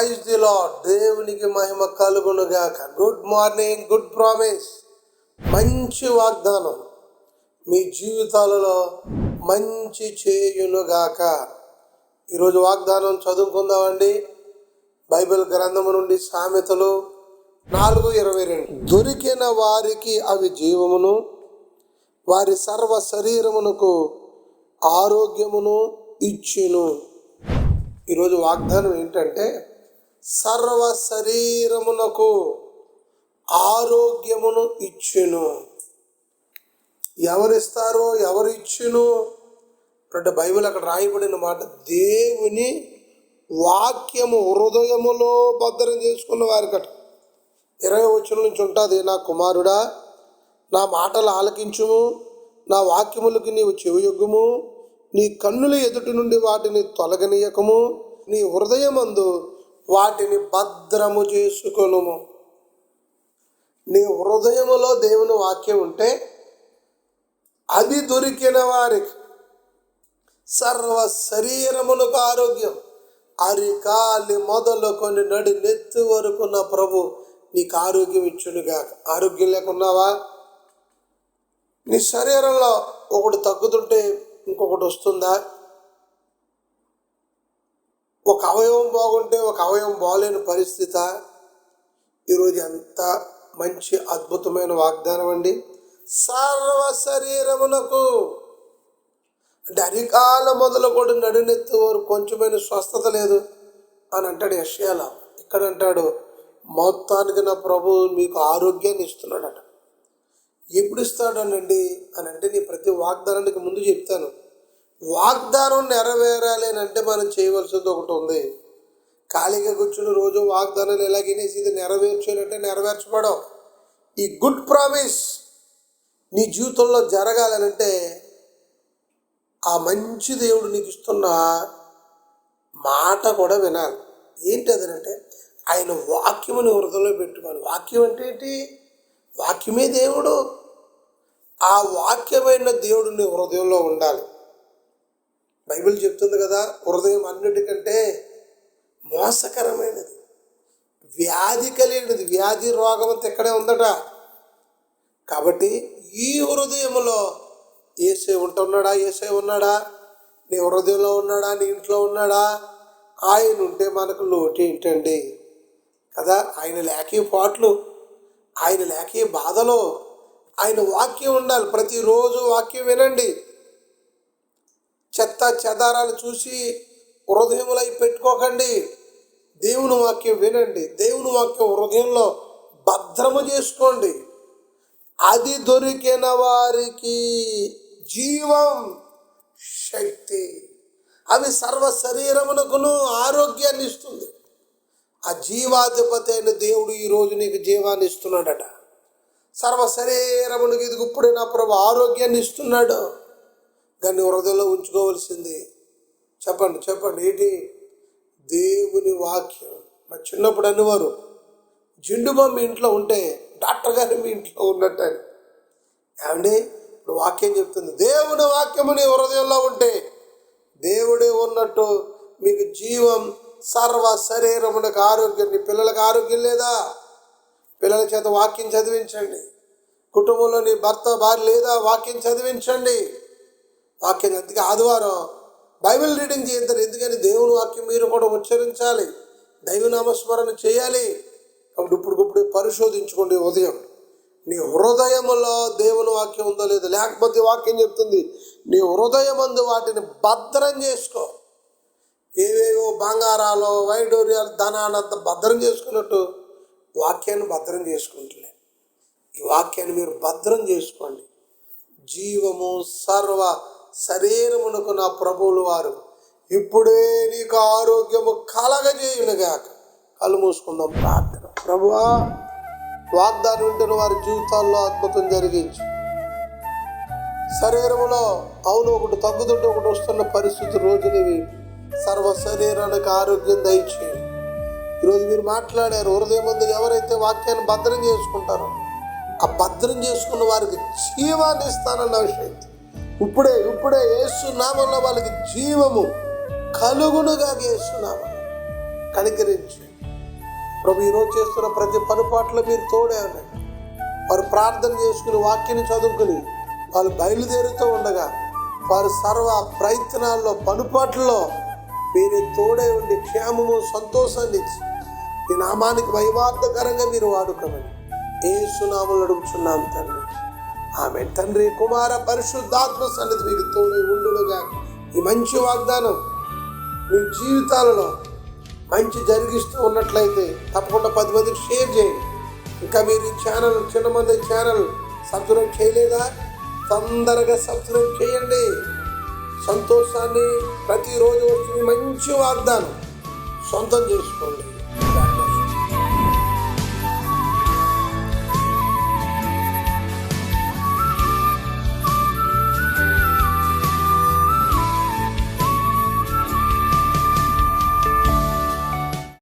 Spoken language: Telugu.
ప్రైజ్ ది లాడ్ దేవునికి మహిమ కలుగునుగాక. గుడ్ మార్నింగ్ గుడ్ ప్రామిస్ మంచి వాగ్దానం. మీ జీవితాలలో మంచి చేయునుగాక. ఈరోజు వాగ్దానం చదువుకుందామండి. బైబిల్ గ్రంథము నుండి సామెతలు నాలుగు ఇరవై రెండు. దొరికిన వారికి అవి జీవమును వారి సర్వ శరీరమునకు ఆరోగ్యమును ఇచ్చును. ఈరోజు వాగ్దానం ఏంటంటే సర్వ శరీరమునకు ఆరోగ్యమును ఇచ్చును. ఎవరిస్తారో ఎవరు ఇచ్చును అంటే బైబిల్ అక్కడ రాయబడిన మాట దేవుని వాక్యము హృదయములో భద్రం చేసుకున్న వారికట. ఇరవై వచ్చిన నుంచి ఉంటుంది నా కుమారుడా నా మాటలు ఆలకించుము నా వాక్యములకు నీవు చెవియొగ్గుము నీ కన్నుల ఎదుటి నుండి వాటిని తొలగనీయకము నీ హృదయమందు వాటిని భద్రము చేసుకొనుము. నీ హృదయములో దేవుని వాక్యం ఉంటే అది దొరికిన వారికి సర్వ శరీరమునకు ఆరోగ్యం. అరికాలి మొదలుకొని నడి నెత్తి వరకు నా ప్రభు నీకు ఆరోగ్యం ఇచ్చుడుగా ఆరోగ్యం లేకున్నావా? నీ శరీరంలో ఒకటి తగ్గుతుంటే ఇంకొకటి వస్తుందా? ఒక అవయవం బాగుంటే ఒక అవయవం బాగలేని పరిస్థితి. ఈరోజు ఎంత మంచి అద్భుతమైన వాగ్దానం అండి. సర్వ శరీరమునకు అంటే అధికాల మొదలు కూడా వారు కొంచెమైన స్వస్థత లేదు అని అంటాడు యశ్యాల ఇక్కడ అంటాడు మొత్తానికి నా ప్రభు మీకు ఆరోగ్యాన్ని ఇస్తున్నాడట. ఎప్పుడు ఇస్తాడనండి? అని అంటే నీ ప్రతి వాగ్దానానికి ముందు చెప్తాను. వాగ్దానం నెరవేరాలి అని అంటే మనం చేయవలసింది ఒకటి ఉంది. ఖాళీగా కూర్చుని రోజు వాగ్దానాలు ఎలాగనేసి ఇది నెరవేర్చాలంటే నెరవేర్చబడం ఈ గుడ్ ప్రామిస్ నీ జీవితంలో జరగాలనంటే ఆ మంచి దేవుడు నీకు ఇస్తున్న మాట కూడా వినాలి. ఏంటి అదనంటే ఆయన వాక్యముని హృదయంలో పెట్టుకోవాలి. వాక్యం అంటే ఏంటి? వాక్యమే దేవుడు. ఆ వాక్యమైన దేవుడు నీ హృదయంలో ఉండాలి. బైబిల్ చెప్తుంది కదా హృదయం అన్నిటికంటే మోసకరమైనది. వ్యాధి కలిగినది వ్యాధి రోగం అంతా ఇక్కడే ఉందట. కాబట్టి ఈ హృదయంలో ఏసే ఉంటున్నాడా ఏసే ఉన్నాడా? నీ హృదయంలో ఉన్నాడా నీ ఇంట్లో ఉన్నాడా? ఆయన ఉంటే మనకు లోటు ఏంటండి? కదా ఆయన లేకే పాటలు ఆయన లేకే బాధలో ఆయన వాక్యం ఉండాలి. ప్రతిరోజు వాక్యం వినండి. చెత్త చెదారాలు చూసి హృదయములై పెట్టుకోకండి. దేవుని వాక్యం వినండి. దేవుని వాక్యం హృదయంలో భద్రము చేసుకోండి. అది దొరికిన వారికి జీవం శక్తి. అవి సర్వ శరీరమునకును ఆరోగ్యాన్ని ఇస్తుంది. ఆ జీవాధిపతి అయిన దేవుడు ఈరోజు నీకు జీవాన్ని ఇస్తున్నాడట. సర్వ శరీరమునికి ఇది ఇప్పుడే నా ప్రభు ఆరోగ్యాన్ని ఇస్తున్నాడు. దాన్ని హృదయంలో ఉంచుకోవలసింది. చెప్పండి చెప్పండి ఏంటి? దేవుని వాక్యం. మా చిన్నప్పుడు అనేవారు జిండు బొమ్మ ఇంట్లో ఉంటే డాక్టర్ గారు మీ ఇంట్లో ఉన్నట్టు అని ఏమండి? ఇప్పుడు వాక్యం చెప్తుంది దేవుని వాక్యము నీ హృదయంలో ఉంటే దేవుడే ఉన్నట్టు మీకు జీవం సర్వ శరీరమునకు ఆరోగ్యం నీ పిల్లలకు ఆరోగ్యం లేదా? పిల్లల చేత వాక్యం చదివించండి. కుటుంబంలో నీ భర్త భార్య లేదా? వాక్యం చదివించండి. వాక్యం అందుకే ఆదివారం బైబిల్ రీడింగ్ చేయండి ఎందుకని? దేవుని వాక్యం మీరు కూడా ఉచ్చరించాలి. దైవనామస్మరణ చేయాలి. కాబట్టి ఇప్పుడుప్పుడు పరిశోధించుకోండి ఉదయం. నీ హృదయములో దేవుని వాక్యం ఉందో లేదో లేకపోతే వాక్యం చెప్తుంది. నీ హృదయమందు వాటిని భద్రం చేసుకో. ఏవేవో బంగారాలు వైడూర్యాలు ధనానంత భద్రం చేసుకున్నట్టు వాక్యాన్ని భద్రం చేసుకుంటులే ఈ వాక్యాన్ని మీరు భద్రం చేసుకోండి. జీవము సర్వ శరీరమునకు నా ప్రభువులు వారు. ఇప్పుడే నీకు ఆరోగ్యము కలగజేయునుగాక. కళ్ళు మూసుకుందాం ప్రార్థన. ప్రభువా వాగ్దానం ఉంటున్న వారి జీవితాల్లో అద్భుతం జరిగించు. శరీరంలో అవును ఒకటి తగ్గుతుంటే ఒకటి వస్తున్న పరిస్థితి రోజునివి. సర్వ శరీరానికి ఆరోగ్యం దయచేయండి ఈరోజు మీరు మాట్లాడారు హృదయం ముందు ఎవరైతే వాక్యాన్ని భద్రం చేసుకుంటారో ఆ భద్రం చేసుకున్న వారికి జీవాన్ని ఇస్తానన్న విషయం. ఇప్పుడే ఇప్పుడే వేస్తున్నామన్న వాళ్ళకి జీవము కలుగునుగా యేసు కనికరించు కనికరించి. ప్రభు ఈరోజు చేస్తున్న ప్రతి పనుపాట్లో మీరు తోడే ఉండండి. వారు ప్రార్థన చేసుకుని వాక్యాన్ని చదువుకుని వాళ్ళు బయలుదేరుతూ ఉండగా వారు సర్వ ప్రయత్నాల్లో పనుపాట్లలో మీరు తోడే ఉండి క్షేమము సంతోషాన్ని ఇచ్చి ఈ నామానికి వైవార్థకరంగా మీరు వాడుకోమని ఏ సునాములు అడుగుచున్నాం తండ్రి. ఆమె తండ్రి కుమార పరిశుద్ధాత్మ సన్నిధి మీకు తోడే ఉండునుగా ఈ మంచి వాగ్దానం మీ జీవితాలలో మంచి జరిగిస్తూ ఉన్నట్లయితే తప్పకుండా పది మందికి షేర్ చేయండి. ఇంకా మీరు ఈ ఛానల్ చిన్న మంది ఛానల్ సబ్స్క్రైబ్ చేయలేదా? తొందరగా సబ్స్క్రైబ్ చేయండి. సంతోషాన్ని ప్రతిరోజు వస్తుంది మంచి వాగ్దానం సొంతం చేసుకోండి.